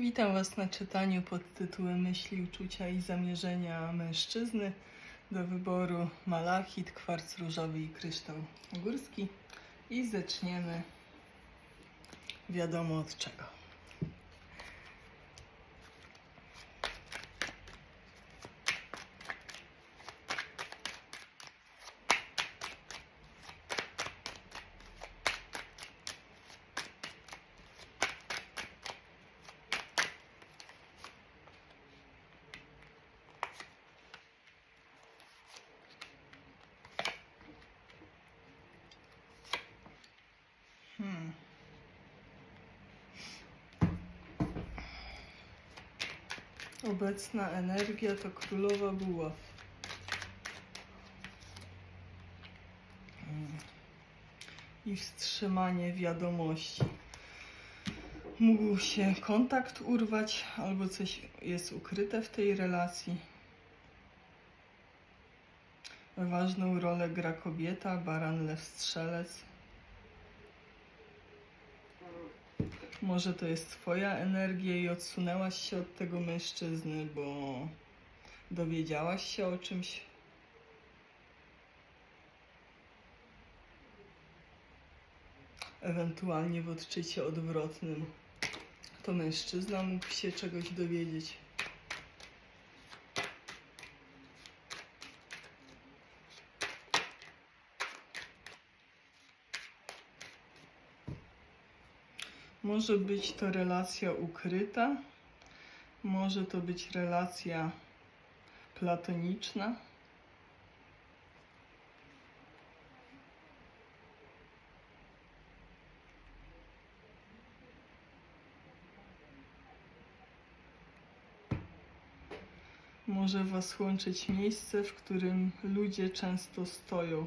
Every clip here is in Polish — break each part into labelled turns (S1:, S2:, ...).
S1: Witam Was na czytaniu pod tytułem Myśli, uczucia i zamierzenia mężczyzny. Do wyboru malachit, kwarc różowy i kryształ górski. I zaczniemy wiadomo od czego. Hmm. Obecna energia to królowa buław. Hmm. I wstrzymanie wiadomości. Mógł się kontakt urwać, albo coś jest ukryte w tej relacji. Ważną rolę gra kobieta, baran, lew, strzelec. Może to jest Twoja energia i odsunęłaś się od tego mężczyzny, bo dowiedziałaś się o czymś. Ewentualnie w odczycie odwrotnym to mężczyzna mógł się czegoś dowiedzieć. Może być to relacja ukryta, może to być relacja platoniczna. Może Was łączyć miejsce, w którym ludzie często stoją.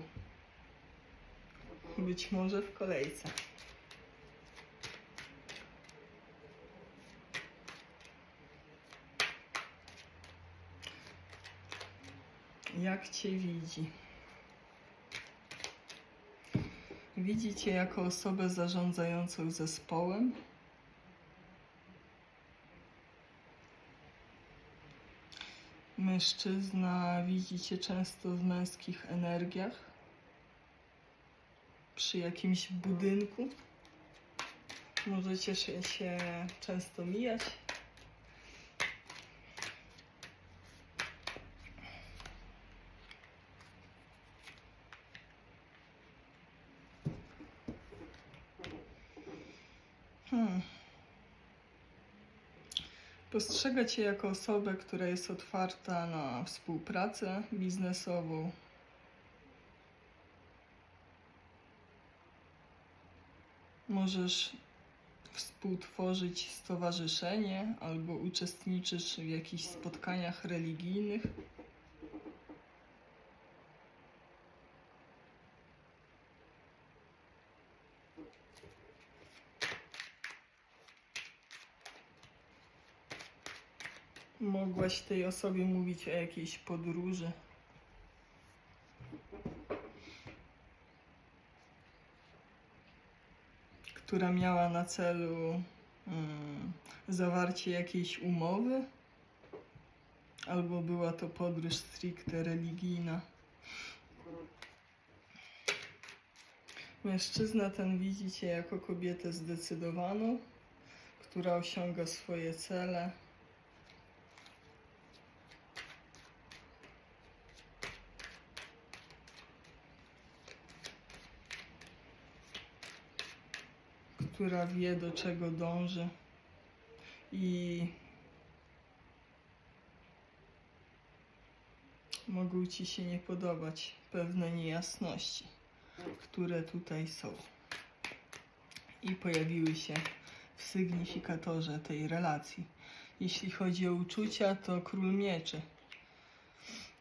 S1: Być może w kolejce. Jak Cię widzi? Widzi Cię jako osobę zarządzającą zespołem? Mężczyzna widzi Cię często w męskich energiach? Przy jakimś budynku? Możecie się, często mijać? Hmm. Postrzega Cię jako osobę, która jest otwarta na współpracę biznesową. Możesz współtworzyć stowarzyszenie albo uczestniczysz w jakichś spotkaniach religijnych. Mogłaś tej osobie mówić o jakiejś podróży. Która miała na celu mm, zawarcie jakiejś umowy, albo była to podróż stricte religijna. Mężczyzna ten widzi cię jako kobietę zdecydowaną, która osiąga swoje cele. Która wie do czego dąży i mogą ci się nie podobać pewne niejasności, które tutaj są i pojawiły się w sygnifikatorze tej relacji. Jeśli chodzi o uczucia, to król mieczy.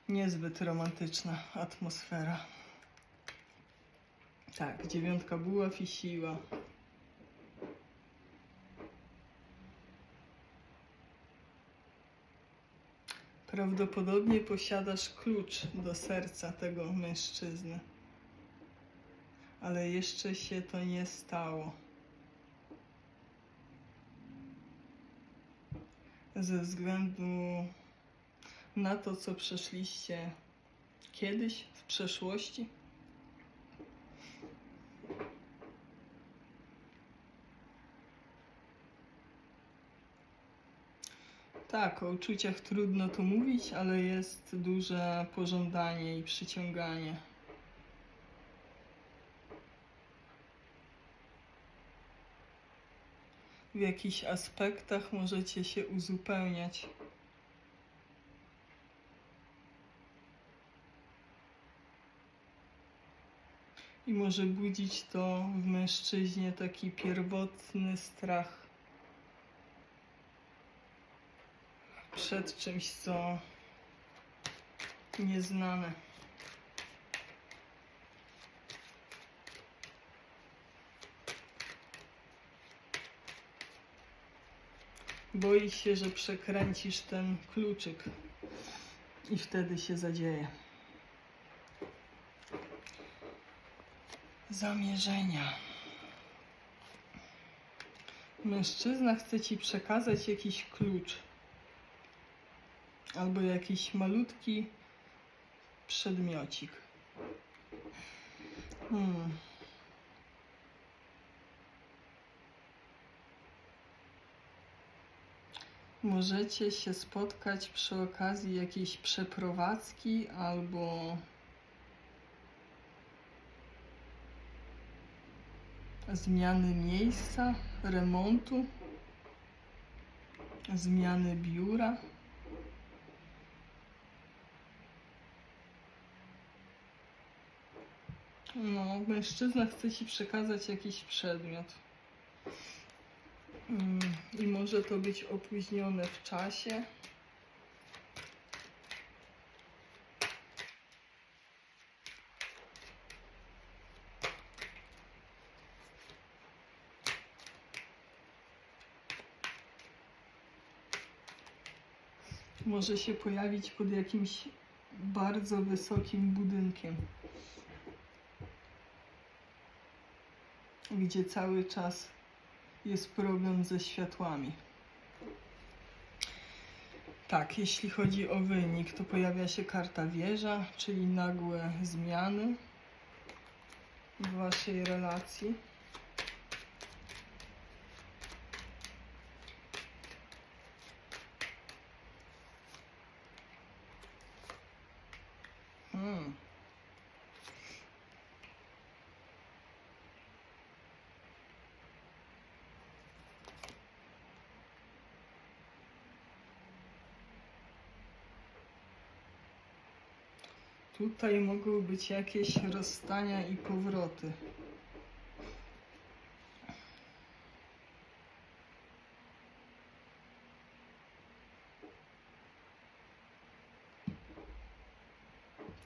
S1: Niezbyt romantyczna atmosfera. Tak, dziewiątka buław i siła. Prawdopodobnie posiadasz klucz do serca tego mężczyzny, ale jeszcze się to nie stało. ze względu na to, co przeszliście kiedyś w przeszłości. Tak, o uczuciach trudno to mówić, ale jest duże pożądanie i przyciąganie. W jakichś aspektach możecie się uzupełniać. I może budzić to w mężczyźnie taki pierwotny strach przed czymś, co nieznane. Boi się, że przekręcisz ten kluczyk i wtedy się zadzieje. Zamierzenia. Mężczyzna chce ci przekazać jakiś klucz albo jakiś malutki przedmiocik. Hmm. Możecie się spotkać przy okazji jakiejś przeprowadzki albo zmiany miejsca, remontu, zmiany biura. No, mężczyzna chce ci przekazać jakiś przedmiot. Mm, I może to być opóźnione w czasie. Może się pojawić pod jakimś bardzo wysokim budynkiem. Gdzie cały czas jest problem ze światłami. Tak, jeśli chodzi o wynik, to pojawia się karta wieża, czyli nagłe zmiany w waszej relacji. Tutaj mogą być jakieś rozstania i powroty.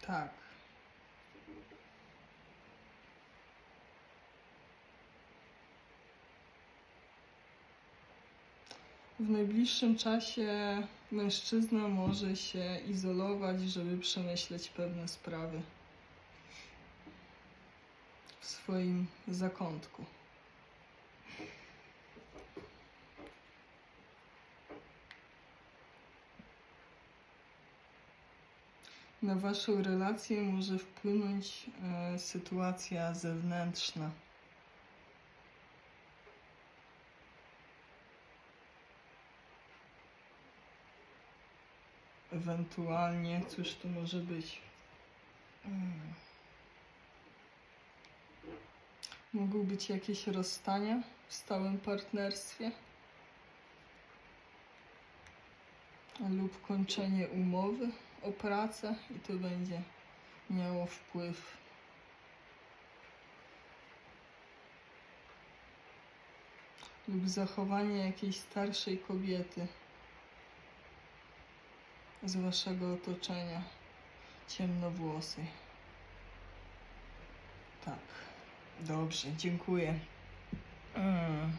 S1: Tak. W najbliższym czasie mężczyzna może się izolować, żeby przemyśleć pewne sprawy w swoim zakątku. Na waszą relację może wpłynąć e, sytuacja zewnętrzna. Ewentualnie, cóż to może być? Mm. Mogą być jakieś rozstania w stałym partnerstwie lub kończenie umowy o pracę i to będzie miało wpływ lub zachowanie jakiejś starszej kobiety z waszego otoczenia ciemnowłosej. Tak, dobrze, dziękuję mm,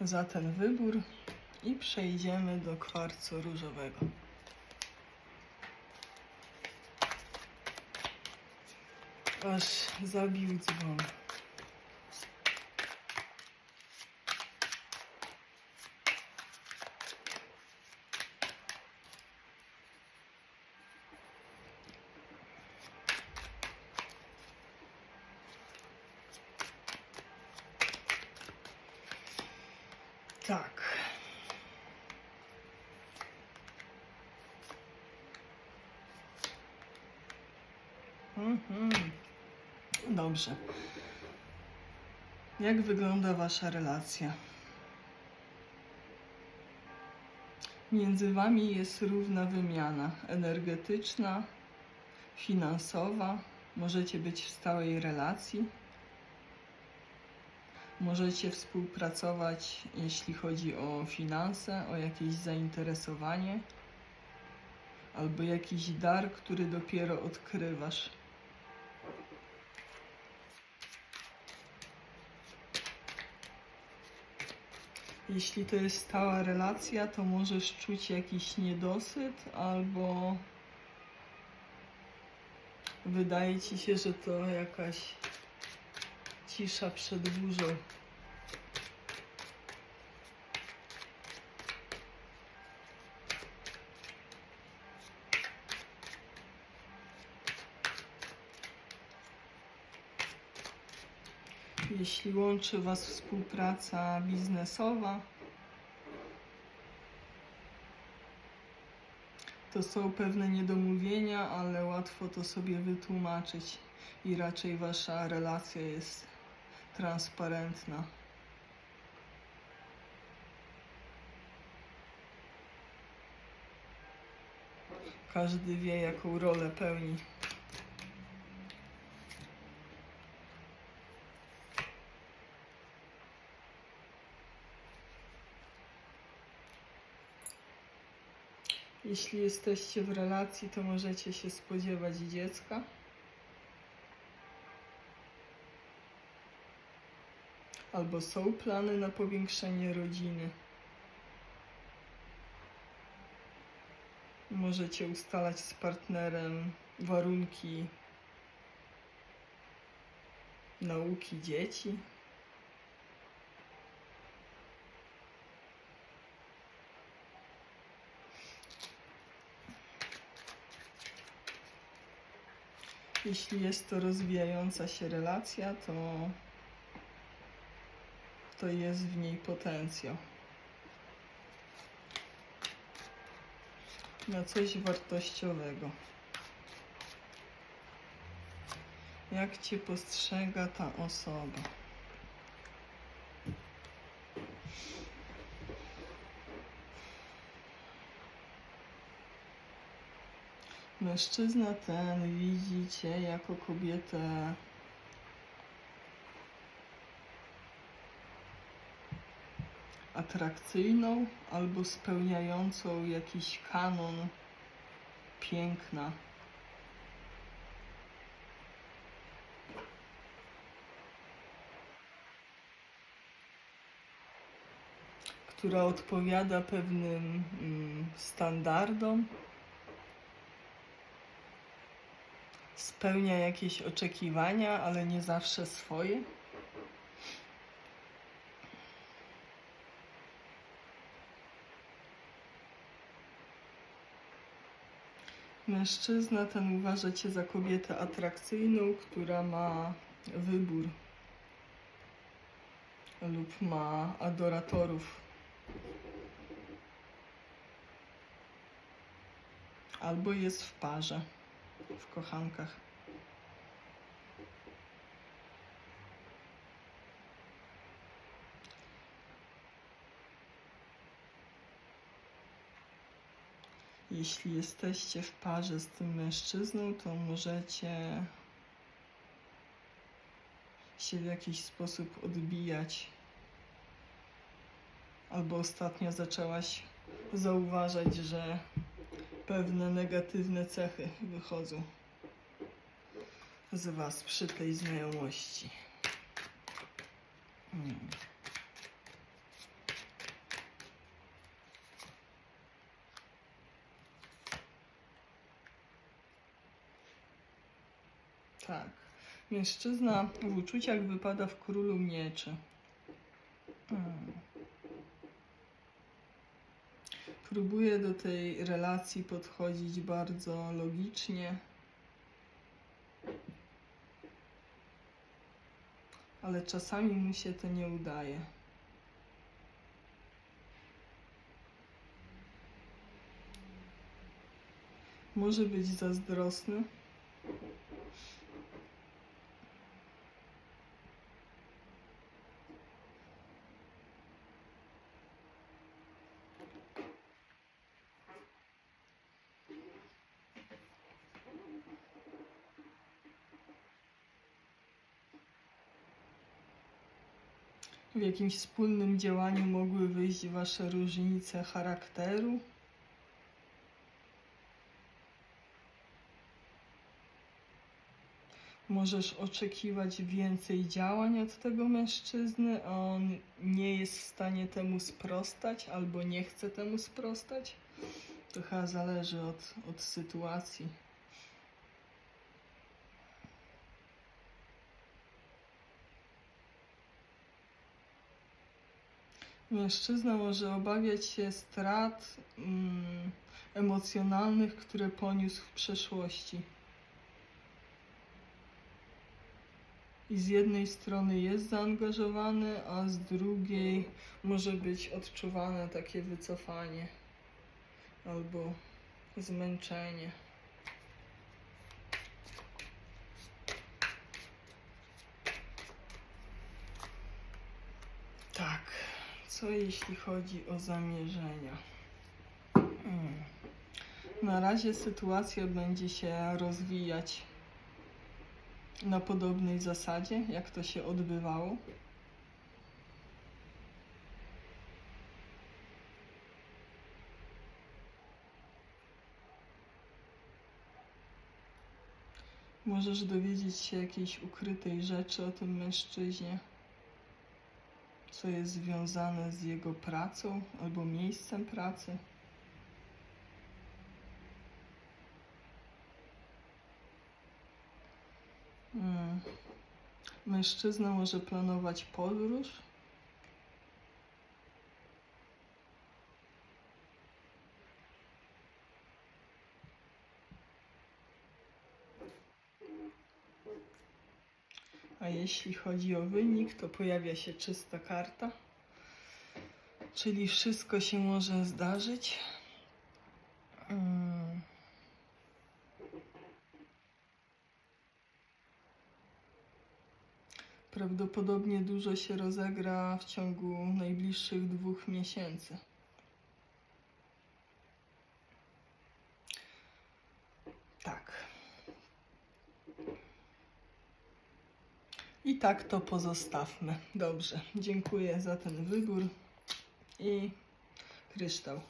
S1: za ten wybór i przejdziemy do kwarcu różowego. Aż zabił dzwon. Tak. Mhm. Dobrze. Jak wygląda wasza relacja? Między wami jest równa wymiana energetyczna, finansowa. Możecie być w stałej relacji. Możecie współpracować, jeśli chodzi o finanse, o jakieś zainteresowanie albo jakiś dar, który dopiero odkrywasz. Jeśli to jest stała relacja, to możesz czuć jakiś niedosyt albo wydaje ci się, że to jakaś cisza przed burzą. Jeśli łączy Was współpraca biznesowa, to są pewne niedomówienia, ale łatwo to sobie wytłumaczyć i raczej Wasza relacja jest transparentna. Każdy wie, jaką rolę pełni. Jeśli jesteście w relacji, to możecie się spodziewać dziecka. Albo są plany na powiększenie rodziny. Możecie ustalać z partnerem warunki nauki dzieci. Jeśli jest to rozwijająca się relacja, to, to jest w niej potencjał na coś wartościowego. Jak Cię postrzega ta osoba? Mężczyzna ten widzi Cię jako kobietę atrakcyjną albo spełniającą jakiś kanon piękna. która odpowiada pewnym mm, standardom, spełnia jakieś oczekiwania, ale nie zawsze swoje. Mężczyzna ten uważa cię za kobietę atrakcyjną, która ma wybór lub ma adoratorów. Albo jest w parze, w kochankach. Jeśli jesteście w parze z tym mężczyzną, to możecie się w jakiś sposób odbijać. Albo ostatnio zaczęłaś zauważać, że pewne negatywne cechy wychodzą z Was przy tej znajomości. Hmm. tak. Mężczyzna w uczuciach wypada w królu mieczy. Hmm. Próbuję do tej relacji podchodzić bardzo logicznie, ale czasami mu się to nie udaje. Może być zazdrosny. W jakimś wspólnym działaniu mogły wyjść wasze różnice charakteru. Możesz oczekiwać więcej działań od tego mężczyzny, a on nie jest w stanie temu sprostać albo nie chce temu sprostać. To chyba zależy od, od sytuacji. Mężczyzna może obawiać się strat mm, emocjonalnych, które poniósł w przeszłości. I z jednej strony jest zaangażowany, a z drugiej może być odczuwane takie wycofanie albo zmęczenie. Tak, co jeśli chodzi o zamierzenia? Mm. Na razie sytuacja będzie się rozwijać na podobnej zasadzie, jak to się odbywało. Możesz dowiedzieć się jakiejś ukrytej rzeczy o tym mężczyźnie, co jest związane z jego pracą albo miejscem pracy. Mm. Mężczyzna może planować podróż. A jeśli chodzi o wynik, to pojawia się czysta karta. Czyli wszystko się może zdarzyć. Mm. Prawdopodobnie dużo się rozegra w ciągu najbliższych dwóch miesięcy. Tak. I tak to pozostawmy. Dobrze, dziękuję za ten wybór i kryształ.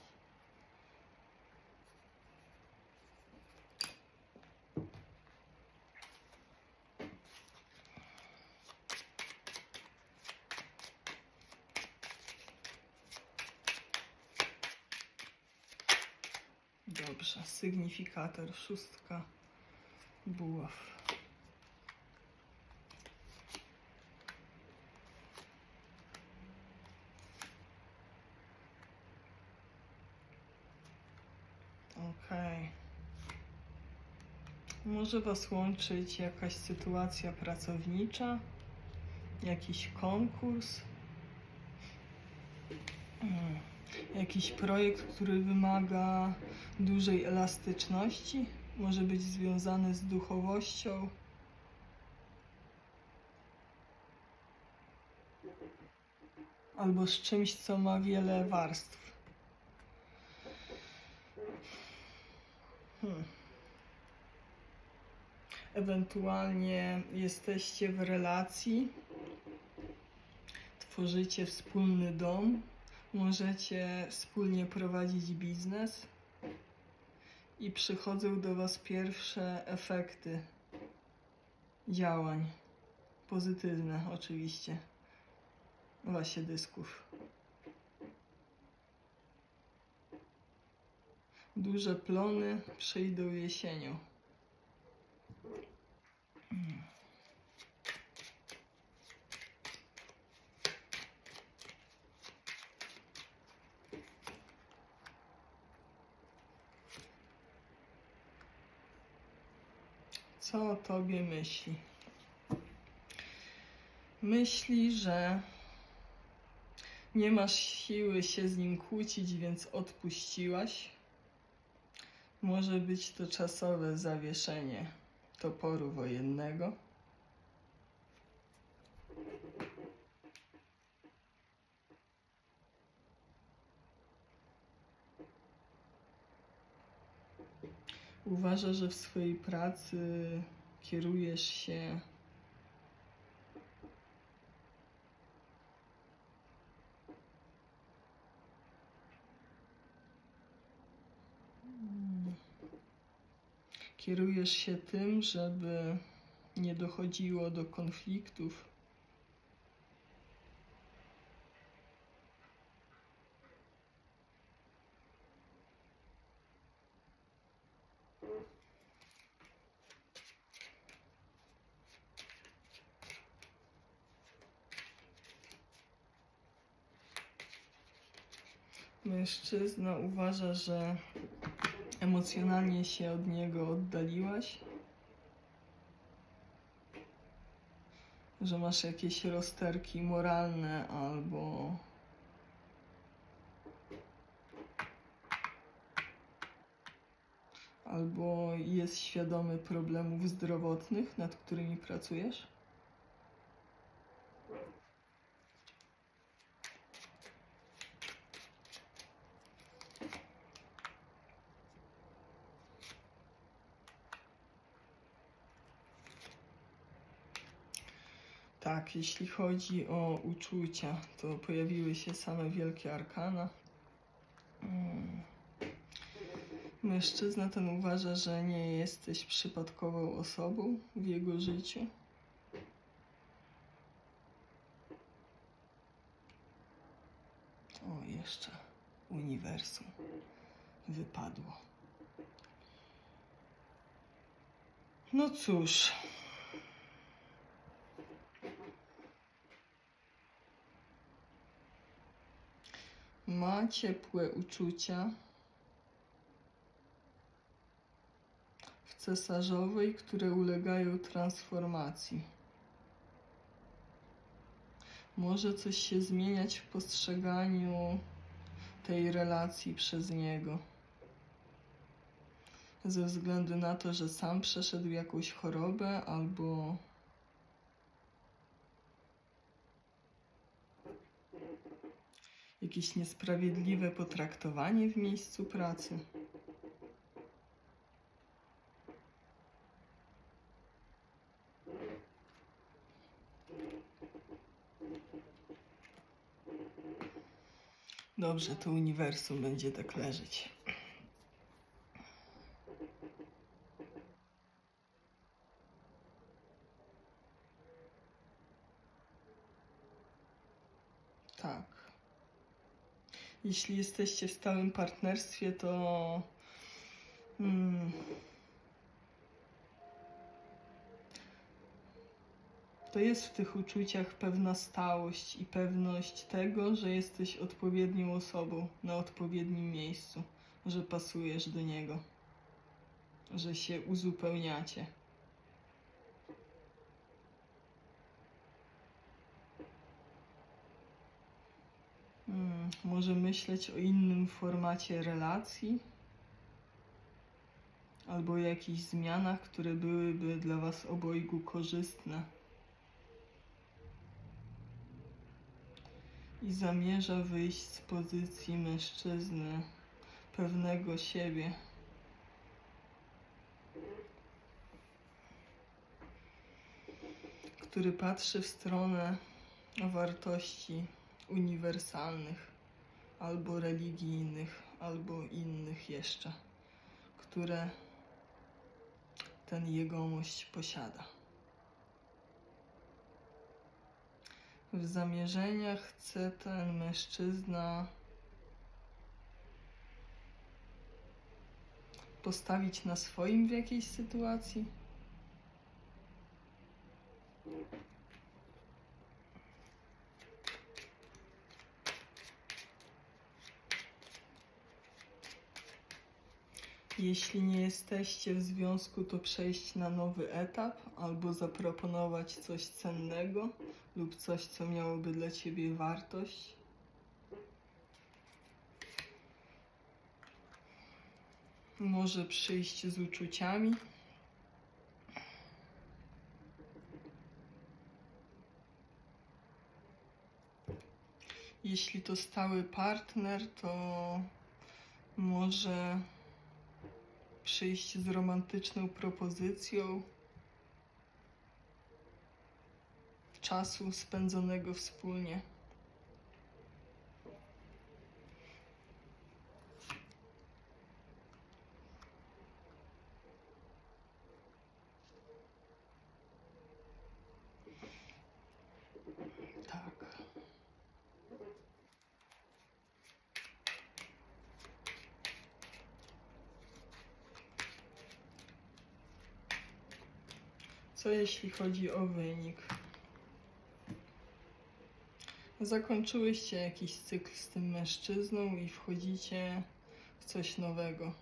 S1: Dobrze, sygnifikator szóstka buław. Okej. Może Was łączyć jakaś sytuacja pracownicza, jakiś konkurs, mm, jakiś projekt, który wymaga dużej elastyczności, może być związany z duchowością. Albo z czymś, co ma wiele warstw. Hmm. Ewentualnie jesteście w relacji, tworzycie wspólny dom, możecie wspólnie prowadzić biznes i przychodzą do Was pierwsze efekty działań. Pozytywne, oczywiście. w Lasie dysków. Duże plony przyjdą jesienią. Co o tobie myśli? Myśli, że nie masz siły się z nim kłócić, więc odpuściłaś. Może być to czasowe zawieszenie toporu wojennego. Uważa, że w swojej pracy kierujesz się kierujesz się tym, żeby nie dochodziło do konfliktów. Mężczyzna uważa, że emocjonalnie się od niego oddaliłaś, że masz jakieś rozterki moralne albo albo jest świadomy problemów zdrowotnych, nad którymi pracujesz? Tak, jeśli chodzi o uczucia, to pojawiły się same wielkie arkana. Mm. Mężczyzna ten uważa, że nie jesteś przypadkową osobą w jego życiu. O, jeszcze uniwersum wypadło. No cóż. Ma ciepłe uczucia w cesarzowej, które ulegają transformacji. Może coś się zmieniać w postrzeganiu tej relacji przez niego. Ze względu na to, że sam przeszedł jakąś chorobę albo jakieś niesprawiedliwe potraktowanie w miejscu pracy. Dobrze, to uniwersum będzie tak leżeć. Tak. Jeśli jesteście w stałym partnerstwie, to. Hmm, to jest w tych uczuciach pewna stałość i pewność tego, że jesteś odpowiednią osobą na odpowiednim miejscu, że pasujesz do niego, że się uzupełniacie. Może myśleć o innym formacie relacji, albo o jakichś zmianach, które byłyby dla Was obojgu korzystne. I zamierza wyjść z pozycji mężczyzny pewnego siebie. Który patrzy w stronę wartości uniwersalnych, albo religijnych, albo innych jeszcze, które ten jegomość posiada. W zamierzeniach chce ten mężczyzna postawić na swoim w jakiejś sytuacji? Jeśli nie jesteście w związku, to przejść na nowy etap albo zaproponować coś cennego lub coś, co miałoby dla ciebie wartość. może przyjść z uczuciami. Jeśli to stały partner, to może przyjść z romantyczną propozycją czasu spędzonego wspólnie. Jeśli chodzi o wynik? Zakończyłyście jakiś cykl z tym mężczyzną i wchodzicie w coś nowego.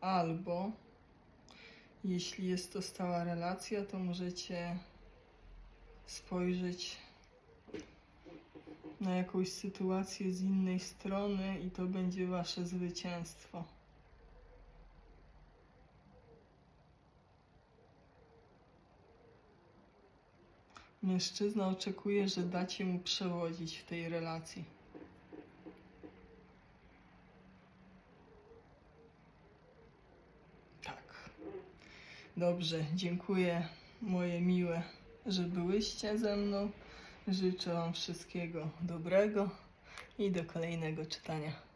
S1: Albo jeśli jest to stała relacja, to możecie spojrzeć na jakąś sytuację z innej strony i to będzie wasze zwycięstwo. Mężczyzna oczekuje, że dacie mu przewodzić w tej relacji. Tak. Dobrze, dziękuję moje miłe, że byłyście ze mną. Życzę Wam wszystkiego dobrego i do kolejnego czytania.